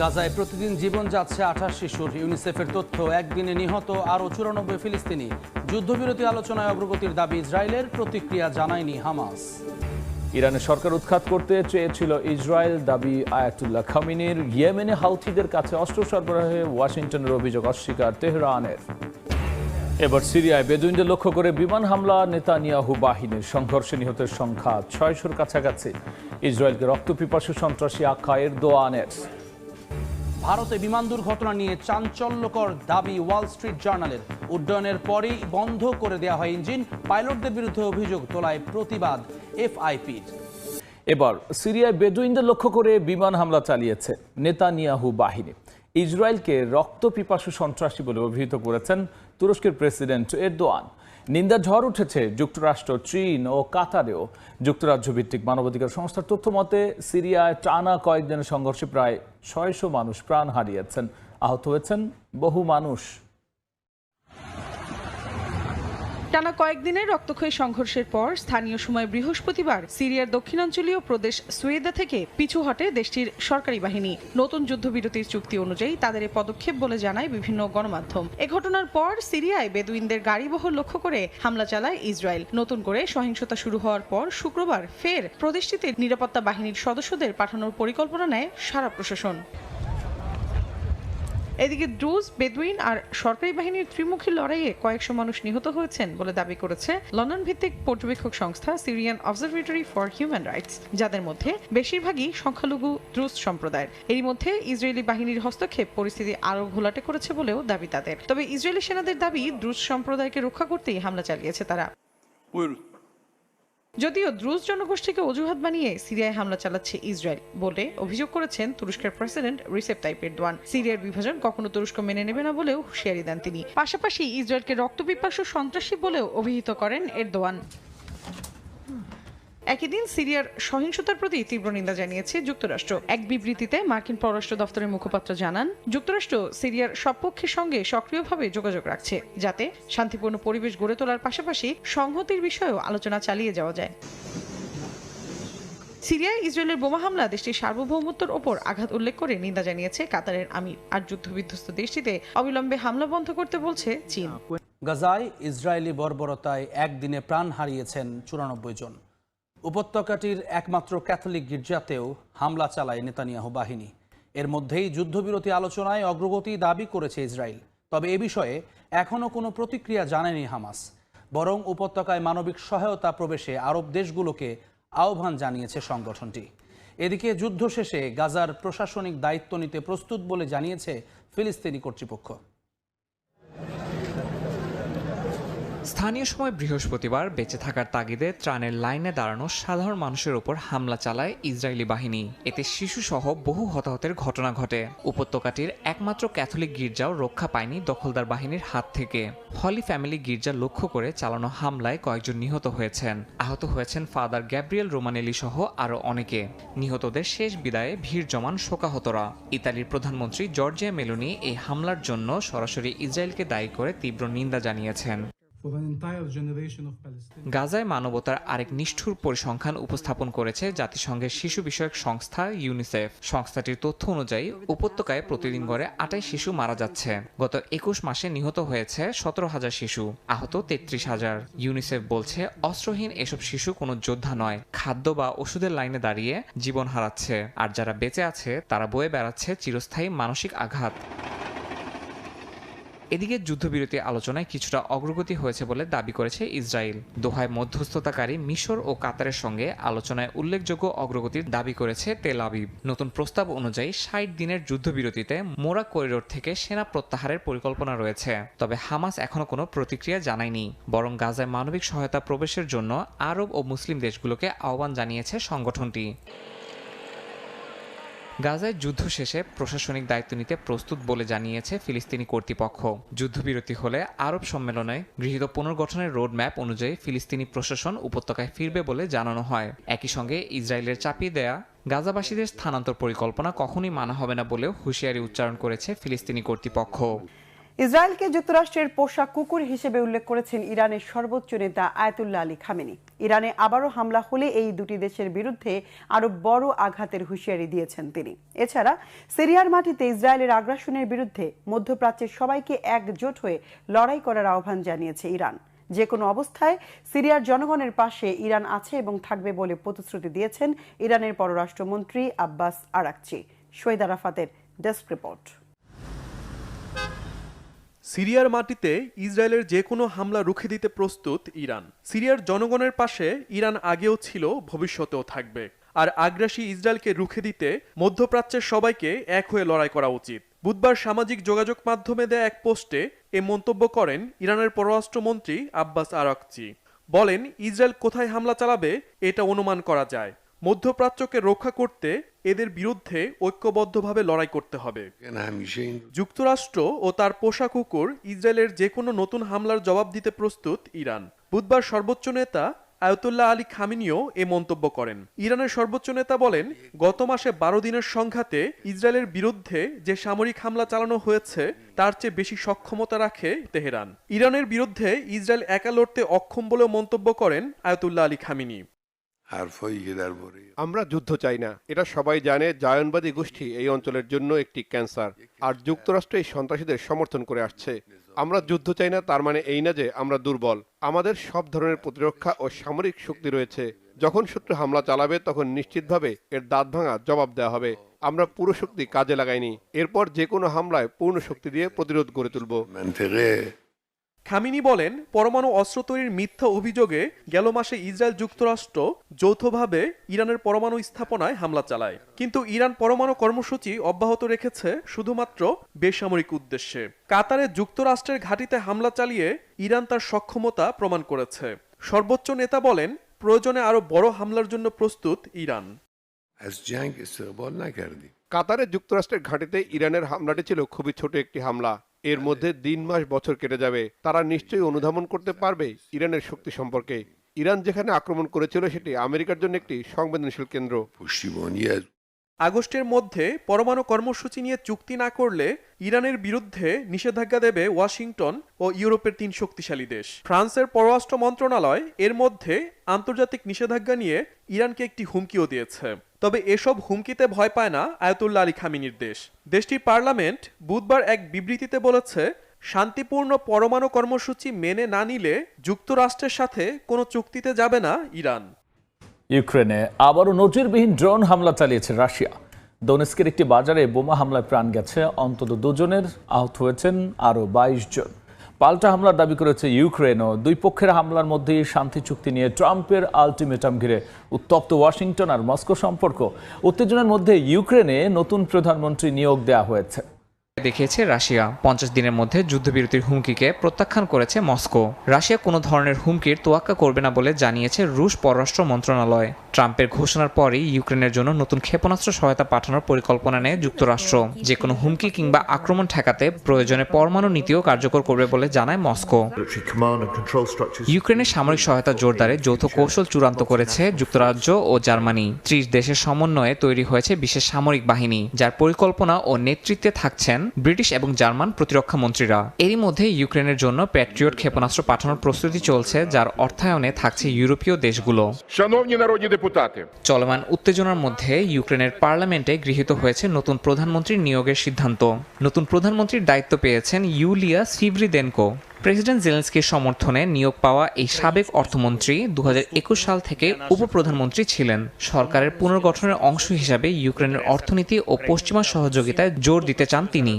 গাজায় প্রতিদিন জীবন যাচ্ছে আঠাশ শিশুর। ইউনিসেফের তথ্য, একদিনে নিহত আরও চুরানব্বই ফিলিস্তিনি। যুদ্ধবিরতি আলোচনায় অগ্রগতির দাবি ইসরায়েলের, প্রতিক্রিয়া জানায়নি হামাস। ইরানের সরকার উৎখাত করতে চেয়েছিল ইসরায়েল, দাবি আয়াতুল্লাহ খামিনির। ইয়েমেনে হাউথিদের কাছে অস্ত্র সরবরাহে ওয়াশিংটনের অভিযোগ অস্বীকার তেহরানের। এবার সিরিয়ায় বেদুইনদের লক্ষ্য করে বিমান হামলা, নেতানিয়াহু বাহিনীর সংঘর্ষে নিহতের সংখ্যা ছয়শোর কাছাকাছি। ইসরায়েলকে রক্তপিপাসু সন্ত্রাসী আখ্যা এরদোয়ানের। ভারতে বিমান দুর্ঘটনা নিয়ে চাঞ্চল্যকর দাবি ওয়াল স্ট্রিট জার্নালের। উড্ডয়নের পরেই বন্ধ করে দেওয়া হয় ইঞ্জিন। পাইলটদের বিরুদ্ধে অভিযোগ তোলায় প্রতিবাদ এফআইপির। এবার সিরিয়ায় বেদুইনদের লক্ষ্য করে বিমান হামলা চালিয়েছে নেতানিয়াহু বাহিনী। ইসরায়েলকে রক্তপিপাসু সন্ত্রাসী বলে অভিহিত করেছেন তুরস্কের প্রেসিডেন্ট এরদোয়ান। নিন্দা ঝড় উঠেছে যুক্তরাষ্ট্র, চীন ও কাতারেও। যুক্তরাজ্য ভিত্তিক মানবাধিকার সংস্থার তথ্য মতে সিরিয়ায় টানা কয়েকদিনের সংঘর্ষে প্রায় ছয়শো মানুষ প্রাণ হারিয়েছেন। আহত হয়েছেন বহু মানুষ। টানা কয়েকদিনের রক্তক্ষয়ী সংঘর্ষের পর স্থানীয় সময় বৃহস্পতিবার সিরিয়ার দক্ষিণাঞ্চলীয় প্রদেশ সুয়েদা থেকে পিছু হটে দেশটির সরকারি বাহিনী। নতুন যুদ্ধবিরতির চুক্তি অনুযায়ী তাদের পদক্ষেপ বলে জানায় বিভিন্ন গণমাধ্যম। এ ঘটনার পর সিরিয়ায় বেদুইনদের গাড়িবহর লক্ষ্য করে হামলা চালায় ইসরায়েল। নতুন করে সহিংসতা শুরু হওয়ার পর শুক্রবার ফের প্রদেশটিতে নিরাপত্তা বাহিনীর সদস্যদের পাঠানোর পরিকল্পনা নেয় সারা প্রশাসন। এদিকে ড্রুজ বেদুইন আর সরকারি বাহিনীর ত্রিমুখী লড়াইয়ে কয়েকশো মানুষ নিহত হয়েছেন বলে দাবি করেছে লন্ডন ভিত্তিক পর্যবেক্ষক সংস্থা Syrian Observatory for Human Rights, যাদের মধ্যে বেশিরভাগই সংখ্যালঘু দ্রুজ সম্প্রদায়ের এরই মধ্যে ইসরায়েলি বাহিনীর হস্তক্ষেপ পরিস্থিতি আরও ঘোলাটে করেছে বলেও দাবি তাদের তবে ইসরায়েলি সেনাদের দাবি দ্রুজ সম্প্রদায়কে রক্ষা করতেই হামলা চালিয়েছে তারা. যদিও দ্রুজ জনগোষ্ঠীকে অজুহাত বানিয়ে সিরিয়ায় হামলা চালাচ্ছে ইসরায়েল বলে অভিযোগ করেছেন তুরস্কের প্রেসিডেন্ট রিসেপ তাইপ দোয়ান সিরিয়ার বিভাজন কখনো তুরস্ক মেনে নেবে না বলেও হুঁশিয়ারি দেন তিনি। পাশাপাশি ইসরায়েলকে রক্তপিপাসু সন্ত্রাসী বলেও অভিহিত করেন এরদোয়ান। একই দিন সিরিয়ার সহিংসতার প্রতি তীব্র নিন্দা জানিয়েছে যুক্তরাষ্ট্র। এক বিবৃতিতে মার্কিন পররাষ্ট্র দফতরের মুখপাত্র জানান, যুক্তরাষ্ট্র সিরিয়ার সব পক্ষের সঙ্গে সক্রিয়ভাবে যোগাযোগ রাখছে, যাতে শান্তিপূর্ণ পরিবেশ গড়ে তোলার পাশাপাশি সংহতির বিষয়েও আলোচনা চালিয়ে যাওয়া যায়। সিরিয়ায় ইসরায়েলের বোমা হামলা দেশটির সার্বভৌমত্বের ওপর আঘাত উল্লেখ করে নিন্দা জানিয়েছে কাতারের আমির। আর যুদ্ধবিধ্বস্ত দেশটিতে অবিলম্বে হামলা বন্ধ করতে বলছে চীন। গাজায় ইসরায়েলি বর্বরতায় একদিনে প্রাণ হারিয়েছেন চুরানব্বই জন। উপত্যকাটির একমাত্র ক্যাথলিক গির্জাতেও হামলা চালায় নেতানিয়াহু বাহিনী। এর মধ্যেই যুদ্ধবিরতি আলোচনায় অগ্রগতি দাবি করেছে ইসরায়েল। তবে এ বিষয়ে এখনও কোনো প্রতিক্রিয়া জানেনি হামাস। বরং উপত্যকায় মানবিক সহায়তা প্রবেশে আরব দেশগুলোকে আহ্বান জানিয়েছে সংগঠনটি। এদিকে যুদ্ধ শেষে গাজার প্রশাসনিক দায়িত্ব নিতে প্রস্তুত বলে জানিয়েছে ফিলিস্তিনি কর্তৃপক্ষ। স্থানীয় সময় বৃহস্পতিবার বেঁচে থাকার তাগিদে ত্রাণের লাইনে দাঁড়ানো সাধারণ মানুষের ওপর হামলা চালায় ইসরায়েলি বাহিনী। এতে শিশুসহ বহু হতাহতের ঘটনা ঘটে। উপত্যকাটির একমাত্র ক্যাথলিক গির্জাও রক্ষা পায়নি দখলদার বাহিনীর হাত থেকে। হলি ফ্যামিলি গির্জা লক্ষ্য করে চালানো হামলায় কয়েকজন নিহত হয়েছেন। আহত হয়েছেন ফাদার গ্যাব্রিয়েল রোমানেলি সহ আরও অনেকে। নিহতদের শেষ বিদায়ে ভিড় জমান শোকাহতরা। ইতালির প্রধানমন্ত্রী জর্জিয়া মেলোনি এই হামলার জন্য সরাসরি ইসরায়েলকে দায়ী করে তীব্র নিন্দা জানিয়েছেন। গাজায় মানবতার আরেক নিষ্ঠুর পরিসংখ্যান উপস্থাপন করেছে জাতিসংঘের শিশু বিষয়ক সংস্থা ইউনিসেফ সংস্থাটির তথ্য অনুযায়ী, উপত্যকায় প্রতিদিন গড়ে আটাই শিশু মারা যাচ্ছে। গত একুশ মাসে নিহত হয়েছে সতেরো হাজার শিশু, আহত তেত্রিশ হাজার। ইউনিসেফ বলছে, অস্ত্রহীন এসব শিশু কোনো যোদ্ধা নয়, খাদ্য বা ওষুধের লাইনে দাঁড়িয়ে জীবন হারাচ্ছে। আর যারা বেঁচে আছে, তারা বয়ে বেড়াচ্ছে চিরস্থায়ী মানসিক আঘাত। এদিকে যুদ্ধবিরতি আলোচনায় কিছুটা অগ্রগতি হয়েছে বলে দাবি করেছে ইসরায়েল। দোহায় মধ্যস্থতাকারী মিশর ও কাতারের সঙ্গে আলোচনায় উল্লেখযোগ্য অগ্রগতির দাবি করেছে তেল আবিব। নতুন প্রস্তাব অনুযায়ী ষাট দিনের যুদ্ধবিরতিতে মোরা করিডোর থেকে সেনা প্রত্যাহারের পরিকল্পনা রয়েছে। তবে হামাস এখনও কোনো প্রতিক্রিয়া জানায়নি। বরং গাজায় মানবিক সহায়তা প্রবেশের জন্য আরব ও মুসলিম দেশগুলোকে আহ্বান জানিয়েছে সংগঠনটি। গাজায় যুদ্ধ শেষে প্রশাসনিক দায়িত্ব নিতে প্রস্তুত বলে জানিয়েছে ফিলিস্তিনি কর্তৃপক্ষ। যুদ্ধবিরতি হলে আরব সম্মেলনে গৃহীত পুনর্গঠনের রোডম্যাপ অনুযায়ী ফিলিস্তিনি প্রশাসন উপত্যকায় ফিরবে বলে জানানো হয়। একই সঙ্গে ইসরায়েলের চাপিয়ে দেয়া গাজাবাসীদের স্থানান্তর পরিকল্পনা কখনই মানা হবে না বলেও হুঁশিয়ারি উচ্চারণ করেছে ফিলিস্তিনি কর্তৃপক্ষ। ইসরায়েলকে যুক্তরাষ্ট্রের পোষা কুকুর হিসেবে উল্লেখ করেছেন ইরানের সর্বোচ্চ নেতা আয়াতুল্লাহ আলী খামেনি। ইরানে আবারও হামলা হলে এই দুটি দেশের বিরুদ্ধে আরও বড় আঘাতের হুঁশিয়ারি দিয়েছেন তিনি। এছাড়া, সিরিয়ার মাটিতে ইসরায়েলের আগ্রাসনের বিরুদ্ধে মধ্যপ্রাচ্যের সবাইকে একজোট হয়ে লড়াই করার আহ্বান জানিয়েছে ইরান। যে কোনো অবস্থায়, সিরিয়ার জনগণের পাশে ইরান আছে এবং থাকবে বলে প্রতিশ্রুতি দিয়েছেন ইরানের পররাষ্ট্রমন্ত্রী আব্বাস আরাকচি। শহীদ আরাফাতের ডেস্ক রিপোর্ট। সিরিয়ার মাটিতে ইসরায়েলের যে কোনো হামলা রুখে দিতে প্রস্তুত ইরান। সিরিয়ার জনগণের পাশে ইরান আগেও ছিল, ভবিষ্যতেও থাকবে। আর আগ্রাসী ইসরায়েলকে রুখে দিতে মধ্যপ্রাচ্যের সবাইকে এক হয়ে লড়াই করা উচিত। বুধবার সামাজিক যোগাযোগ মাধ্যমে দেয়া এক পোস্টে এ মন্তব্য করেন ইরানের পররাষ্ট্রমন্ত্রী আব্বাস আরাকচি। বলেন, ইসরায়েল কোথায় হামলা চালাবে, এটা অনুমান করা যায়। মধ্যপ্রাচ্যকে রক্ষা করতে এদের বিরুদ্ধে ঐক্যবদ্ধভাবে লড়াই করতে হবে। যুক্তরাষ্ট্র ও তার পোষা কুকুর ইসরায়েলের যে কোনো নতুন হামলার জবাব দিতে প্রস্তুত ইরান। বুধবার সর্বোচ্চ নেতা আয়তুল্লাহ আলী খামিনিও এ মন্তব্য করেন। ইরানের সর্বোচ্চ নেতা বলেন গত মাসে বারো দিনের সংঘাতে ইসরায়েলের বিরুদ্ধে যে সামরিক হামলা চালানো হয়েছে তার চেয়ে বেশি সক্ষমতা রাখে তেহরান। ইরানের বিরুদ্ধে ইসরায়েল একা লড়তে অক্ষম বলেও মন্তব্য করেন আয়তুল্লাহ আলী খামিনী। আমরা যুদ্ধ চাই না। এটা সবাই জানে জায়নবাদী গোষ্ঠী এই অঞ্চলের জন্য একটি ক্যান্সার। আর যুক্তরাষ্ট্র এই সন্ত্রাসীদের সমর্থন করে আসছে। আমরা যুদ্ধ চাই না তার মানে এই না যে আমরা দুর্বল। আমাদের সব ধরনের প্রতিরক্ষা ও সামরিক শক্তি রয়েছে। যখন শত্রু হামলা চালাবে তখন নিশ্চিতভাবে এর দাঁত ভাঙা জবাব দেওয়া হবে। আমরা পুরো শক্তি কাজে লাগাইনি। এরপর যে কোনো হামলায় পূর্ণ শক্তি দিয়ে প্রতিরোধ গড়ে তুলব। খামিনি বলেন পরমাণু অস্ত্র তৈরির মিথ্যা অভিযোগে গেল মাসে ইসরায়েল যুক্তরাষ্ট্র যৌথভাবে ইরানের পরমাণু স্থাপনায় হামলা চালায়। কিন্তু ইরান পরমাণু কর্মসূচি অব্যাহত রেখেছে শুধুমাত্র বেসামরিক উদ্দেশ্যে। কাতারে যুক্তরাষ্ট্রের ঘাঁটিতে হামলা চালিয়ে ইরান তার সক্ষমতা প্রমাণ করেছে। সর্বোচ্চ নেতা বলেন প্রয়োজনে আরও বড় হামলার জন্য প্রস্তুত ইরান। কাতারে যুক্তরাষ্ট্রের ঘাঁটিতে ইরানের হামলাটি ছিল খুবই ছোট একটি হামলা। এর মধ্যে দিন মাস বছর কেটে যাবে। তারা নিশ্চয়ই অনুধাবন করতে পারবে ইরানের শক্তি সম্পর্কে। ইরান যেখানে আক্রমণ করেছিল সেটি আমেরিকার জন্য একটি সংবেদনশীল কেন্দ্র। আগস্টের মধ্যে পরমাণু কর্মসূচি নিয়ে চুক্তি না করলে ইরানের বিরুদ্ধে নিষেধাজ্ঞা দেবে ওয়াশিংটন ও ইউরোপের তিন শক্তিশালী দেশ। ফ্রান্সের পররাষ্ট্র মন্ত্রণালয় এর মধ্যে আন্তর্জাতিক নিষেধাজ্ঞা নিয়ে ইরানকে একটি হুমকিও দিয়েছে। তবে এসব হুমকিতে ভয় পায় না আয়াতুল্লাহ আলী খামিনির দেশ। দেশটির পার্লামেন্ট বুধবার এক বিবৃতিতে বলেছে, শান্তিপূর্ণ পরমাণু কর্মসূচি মেনে না নিলে যুক্তরাষ্ট্রের সাথে কোনো চুক্তিতে যাবে না ইরান। ইউক্রেনে আবারও নজিরবিহীন ড্রোন হামলা চালিয়েছে রাশিয়া। দোনেস্কের একটি বাজারে বোমা হামলায় প্রাণ গেছে, অন্তত দুজনের। আহত হয়েছেন আরও বাইশ জন। পাল্টা হামলার দাবি করেছে ইউক্রেনও দুই পক্ষের হামলার মধ্যে শান্তি চুক্তি নিয়ে ট্রাম্পের আলটিমেটাম ঘিরে উত্তপ্ত ওয়াশিংটন আর মস্কো সম্পর্ক। উত্তেজনার মধ্যে ইউক্রেনে নতুন প্রধানমন্ত্রী নিয়োগ দেওয়া হয়েছে। দেখিয়েছে রাশিয়া। পঞ্চাশ দিনের মধ্যে যুদ্ধবিরতির হুমকিকে প্রত্যাখ্যান করেছে মস্কো। রাশিয়া কোনো ধরনের হুমকির তোয়াক্কা করবে না বলে জানিয়েছে রুশ পররাষ্ট্র মন্ত্রণালয়। ট্রাম্পের ঘোষণার পরই ইউক্রেনের জন্য নতুন ক্ষেপণাস্ত্র সহায়তা পাঠানোর পরিকল্পনা নেয় যুক্তরাষ্ট্র। যে কোনো হুমকি কিংবা আক্রমণ ঠেকাতে প্রয়োজনে পরমাণু নীতিও কার্যকর করবে বলে জানায় মস্কো। ইউক্রেনের সামরিক সহায়তা জোরদারে যৌথ কৌশল চূড়ান্ত করেছে যুক্তরাজ্য ও জার্মানি। ত্রিশ দেশের সমন্বয়ে তৈরি হয়েছে বিশেষ সামরিক বাহিনী, যার পরিকল্পনা ও নেতৃত্বে থাকছেন ব্রিটিশ এবং জার্মান প্রতিরক্ষা মন্ত্রীরা। এরই মধ্যে ইউক্রেনের জন্য প্যাট্রিয়ট ক্ষেপণাস্ত্র পাঠানোর প্রস্তুতি চলছে যার অর্থায়নে থাকছে ইউরোপীয় দেশগুলো। চলমান উত্তেজনার মধ্যে ইউক্রেনের পার্লামেন্টে গৃহীত হয়েছে নতুন প্রধানমন্ত্রীর নিয়োগের সিদ্ধান্ত। নতুন প্রধানমন্ত্রীর দায়িত্ব পেয়েছেন ইউলিয়া সিভরিদেনকো। প্রেসিডেন্ট জেলেন্সকির সমর্থনে নিয়োগ পাওয়া এই সাবেক অর্থমন্ত্রী দু হাজার একুশ সাল থেকে উপপ্রধানমন্ত্রী ছিলেন। সরকারের পুনর্গঠনের অংশ হিসাবে ইউক্রেনের অর্থনীতি ও পশ্চিমা সহযোগিতায় জোর দিতে চান তিনি।